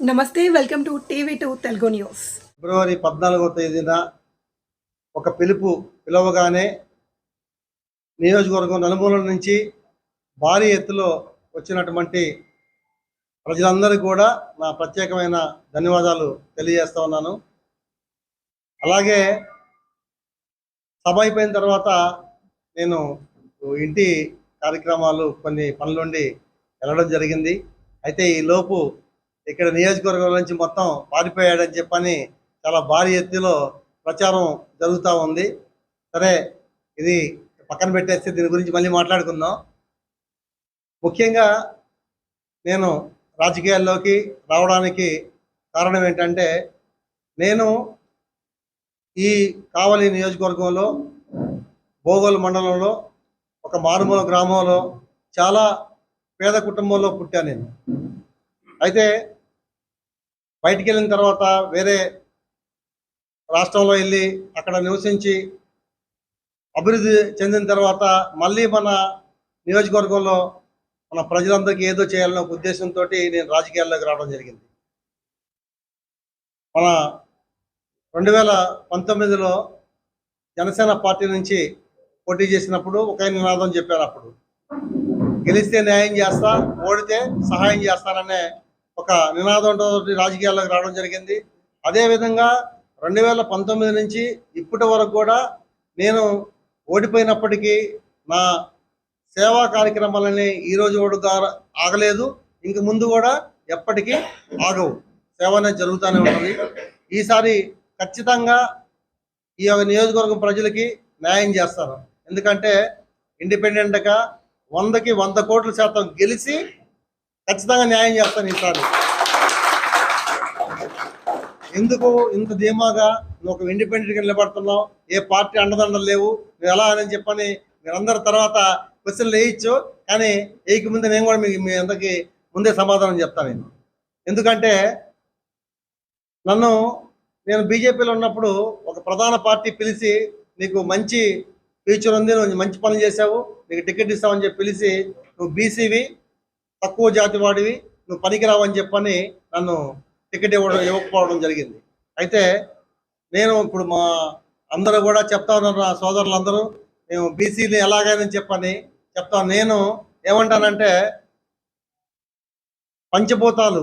నమస్తే welcome to TV two Telugu news. ఫిబ్రవరి పద్నాలుగవ తేదీన ఒక పిలుపు పిలవగానే నియోజకవర్గం నలుమూలల నుంచి భారీ ఎత్తులో వచ్చినటువంటి ప్రజలందరికీ కూడా నా ప్రత్యేకమైన ధన్యవాదాలు తెలియజేస్తా ఉన్నాను. అలాగే సభ అయిపోయిన తర్వాత నేను ఇంటి కార్యక్రమాలు కొన్ని పనులుండి వెళ్ళడం జరిగింది. అయితే ఈ లోపు ఇక్కడ నియోజకవర్గం నుంచి మొత్తం పారిపోయాడని చెప్పని చాలా భారీ ఎత్తులో ప్రచారం జరుగుతూ ఉంది. సరే ఇది పక్కన పెట్టేస్తే దీని గురించి మళ్ళీ మాట్లాడుకుందాం. ముఖ్యంగా నేను రాజకీయాల్లోకి రావడానికి కారణం ఏంటంటే నేను ఈ కావలి నియోజకవర్గంలో భోగోలు మండలంలో ఒక మారుమూల గ్రామంలో చాలా పేద కుటుంబంలో పుట్టాను నేను. అయితే బయటికి వెళ్ళిన తర్వాత వేరే రాష్ట్రంలో వెళ్ళి అక్కడ నివసించి అభివృద్ధి చెందిన తర్వాత మళ్ళీ మన నియోజకవర్గంలో మన ప్రజలందరికీ ఏదో చేయాలనే ఒక ఉద్దేశంతో నేను రాజకీయాల్లోకి రావడం జరిగింది. మన రెండు వేల పంతొమ్మిదిలో జనసేన పార్టీ నుంచి పోటీ చేసినప్పుడు ఒక నినాదం చెప్పారు అప్పుడు. గెలిస్తే న్యాయం చేస్తా ఓడితే సహాయం చేస్తాననే ఒక నినాదంతో రాజకీయాల్లోకి రావడం జరిగింది. అదేవిధంగా రెండు వేల పంతొమ్మిది నుంచి ఇప్పటి వరకు కూడా నేను ఓడిపోయినప్పటికీ నా సేవా కార్యక్రమాలని ఈరోజు రోజు కూడా ఆగలేదు. ఇంక ముందు కూడా ఎప్పటికీ ఆగవు. సేవ అనేది జరుగుతూనే ఉంటుంది. ఈసారి ఖచ్చితంగా ఈ యొక్క నియోజకవర్గం ప్రజలకి న్యాయం చేస్తాను. ఎందుకంటే ఇండిపెండెంట్గా వందకి వంద కోట్ల శాతం గెలిచి ఖచ్చితంగా న్యాయం చేస్తాను ఈసారి. ఎందుకు? ఇంత ధీమాగా నువ్వు ఒక ఇండిపెండెంట్గా నిలబడుతున్నావు. ఏ పార్టీ అండదండలు లేవు. నువ్వు ఎలా అని చెప్పని మీరందరి తర్వాత క్వశ్చన్లు వేయచ్చు. కానీ వేయక ముందు నేను కూడా మీకు మీ అందరికి ముందే సమాధానం చెప్తాను నేను. ఎందుకంటే నన్ను నేను బీజేపీలో ఉన్నప్పుడు ఒక ప్రధాన పార్టీ పిలిచి నీకు మంచి ఫ్యూచర్ ఉంది నువ్వు మంచి పనులు చేసావు నీకు టికెట్ ఇస్తావని చెప్పి పిలిచి నువ్వు బీసీవి తక్కువ జాతి వాడివి నువ్వు పనికిరావని చెప్పని నన్ను టికెట్ ఇవ్వడం ఇవ్వకపోవడం జరిగింది. అయితే నేను ఇప్పుడు మా అందరూ కూడా చెప్తా ఉన్నారు నా సోదరులందరూ మేము బీసీని ఎలాగైనా చెప్పని చెప్తాను నేను ఏమంటానంటే పంచభూతాలు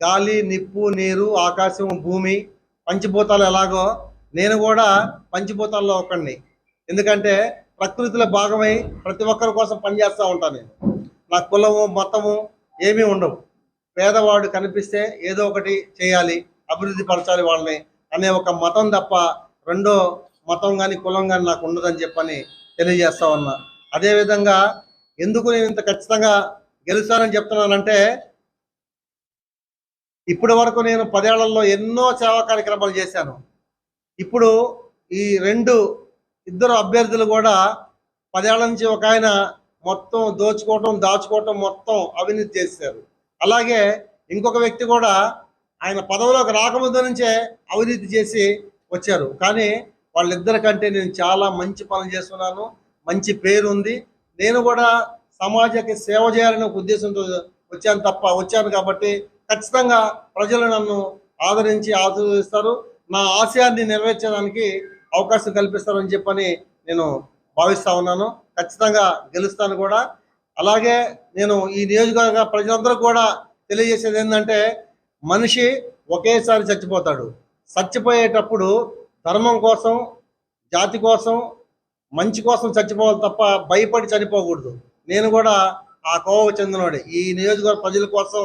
గాలి నిప్పు నీరు ఆకాశం భూమి పంచభూతాలు ఎలాగో నేను కూడా పంచభూతాల్లో ఒకడిని ఎందుకంటే ప్రకృతిలో భాగమై ప్రతి ఒక్కరి కోసం పనిచేస్తూ ఉంటాను నేను. నా కులము మతము ఏమీ ఉండవు. పేదవాడు కనిపిస్తే ఏదో ఒకటి చేయాలి అభివృద్ధి పరచాలి వాళ్ళని అనే ఒక మతం తప్ప రెండో మతం కానీ కులం కానీ నాకు ఉండదని చెప్పని తెలియజేస్తా ఉన్నా. అదేవిధంగా ఎందుకు నేను ఇంత ఖచ్చితంగా గెలుస్తానని చెప్తున్నానంటే ఇప్పటి వరకు నేను పదేళ్ళలో ఎన్నో సేవా కార్యక్రమాలు చేశాను. ఇప్పుడు ఈ రెండు ఇద్దరు అభ్యర్థులు కూడా పదేళ్ళ నుంచి ఒక ఆయన మొత్తం దోచుకోవటం దాచుకోవటం మొత్తం అవినీతి చేశారు. అలాగే ఇంకొక వ్యక్తి కూడా ఆయన పదవిలోకి రాకముందు నుంచే అవినీతి చేసి వచ్చారు. కానీ వాళ్ళిద్దరి కంటే నేను చాలా మంచి పనులు చేస్తున్నాను మంచి పేరు ఉంది. నేను కూడా సమాజానికి సేవ చేయాలనే ఒక ఉద్దేశంతో వచ్చాను తప్ప వచ్చాను కాబట్టి ఖచ్చితంగా ప్రజలు నన్ను ఆదరించి ఆశీర్వదిస్తారు. నా ఆశయాన్ని నెరవేర్చడానికి అవకాశం కల్పిస్తారని చెప్పని నేను భావిస్తా ఉన్నాను. ఖచ్చితంగా గెలుస్తాను కూడా. అలాగే నేను ఈ నియోజకవర్గ ప్రజలందరూ కూడా తెలియజేసేది ఏంటంటే మనిషి ఒకేసారి చచ్చిపోతాడు. చచ్చిపోయేటప్పుడు ధర్మం కోసం జాతి కోసం మంచి కోసం చచ్చిపోవాలి తప్ప భయపడి చనిపోకూడదు. నేను కూడా ఆ కోవకు చెందినవాడే ఈ నియోజకవర్గ ప్రజల కోసం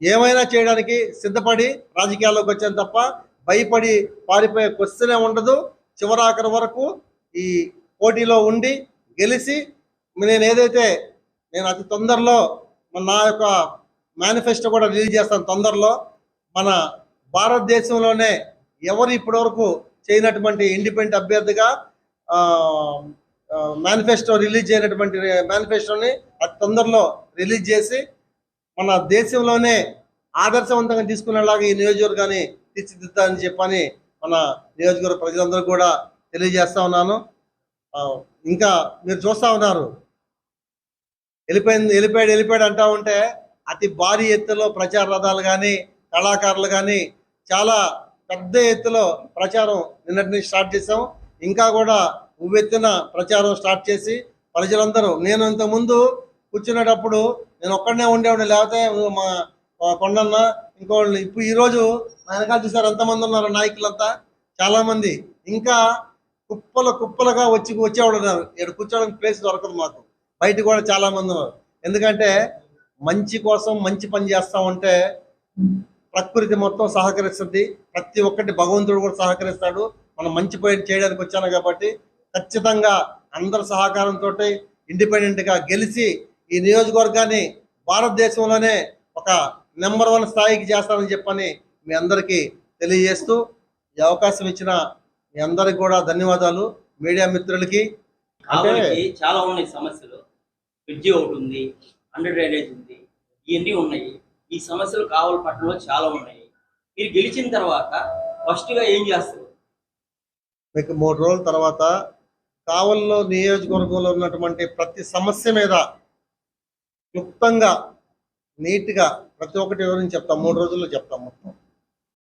ఏమైనా చేయడానికి సిద్ధపడి రాజకీయాల్లోకి వచ్చాను తప్ప భయపడి పారిపోయే క్వశ్చనే ఉండదు. చివరాఖరి వరకు ఈ పోటీలో ఉండి గెలిచి నేను ఏదైతే నేను అతి తొందరలో నా యొక్క మేనిఫెస్టో కూడా రిలీజ్ చేస్తాను తొందరలో. మన భారతదేశంలోనే ఎవరు ఇప్పటివరకు చేయనటువంటి ఇండిపెండెంట్ అభ్యర్థిగా మేనిఫెస్టో రిలీజ్ చేయనటువంటి మేనిఫెస్టోని అతి తొందరలో రిలీజ్ చేసి మన దేశంలోనే ఆదర్శవంతంగా తీసుకునేలాగా ఈ నియోజకవర్గాన్ని తీర్చిదిద్దాలని చెప్పని మన నియోజకవర్గ ప్రజలందరూ కూడా తెలియజేస్తా ఉన్నాను. ఇంకా మీరు చూస్తా ఉన్నారు. వెళ్ళిపోయింది వెళ్ళిపోయాడు వెళ్ళిపోయాడు అంటూ ఉంటే అతి భారీ ఎత్తులో ప్రచార రథాలు కానీ కళాకారులు కానీ చాలా పెద్ద ఎత్తులో ప్రచారం నిన్నటి నుంచి స్టార్ట్ చేసాం ఇంకా కూడా ఉవ్వెత్తిన ప్రచారం స్టార్ట్ చేసి ప్రజలందరూ నేను ఇంతకుముందు కూర్చునేటప్పుడు నేను ఒక్కడనే ఉండేవాడిని లేకపోతే మా కొండన్న ఇంకోళ్ళు ఇప్పుడు ఈరోజు నా వెనకాల చూసారు ఎంతమంది ఉన్నారు నాయకులంతా చాలామంది. ఇంకా కుప్పలు కుప్పలుగా వచ్చి వచ్చేవాడు ఉన్నారు. ఇక్కడ కూర్చోవడానికి ప్లేస్ దొరకదు మాకు. బయట కూడా చాలా మంది ఉన్నారు. ఎందుకంటే మంచి కోసం మంచి పని చేస్తా ఉంటే ప్రకృతి మొత్తం సహకరిస్తుంది. ప్రతి ఒక్కటి భగవంతుడు కూడా సహకరిస్తాడు. మనం మంచి పని చేయడానికి వచ్చాను కాబట్టి ఖచ్చితంగా అందరి సహకారంతో ఇండిపెండెంట్గా గెలిచి ఈ నియోజకవర్గాన్ని భారతదేశంలోనే ఒక నెంబర్ వన్ స్థాయికి చేస్తానని చెప్పని మీ అందరికీ తెలియజేస్తూ ఈ అవకాశం ఇచ్చిన మీ అందరికి కూడా ధన్యవాదాలు. మీడియా మిత్రులకి చాలా ఉన్నాయి సమస్యలు. బ్రిడ్జి ఒకటి ఉంది అండర్ డ్రైనేజ్ ఉంది ఇవన్నీ ఉన్నాయి. ఈ సమస్యలు కావలి పట్టణంలో చాలా ఉన్నాయి. మీరు గెలిచిన తర్వాత ఫస్ట్గా ఏం చేస్తారు? మీకు మూడు రోజుల తర్వాత కావల్లో నియోజకవర్గంలో ఉన్నటువంటి ప్రతి సమస్య మీద క్లుప్తంగా నీట్గా ప్రతి ఒక్కటి వివరించి చెప్తాం. మూడు రోజుల్లో చెప్తాం మొత్తం.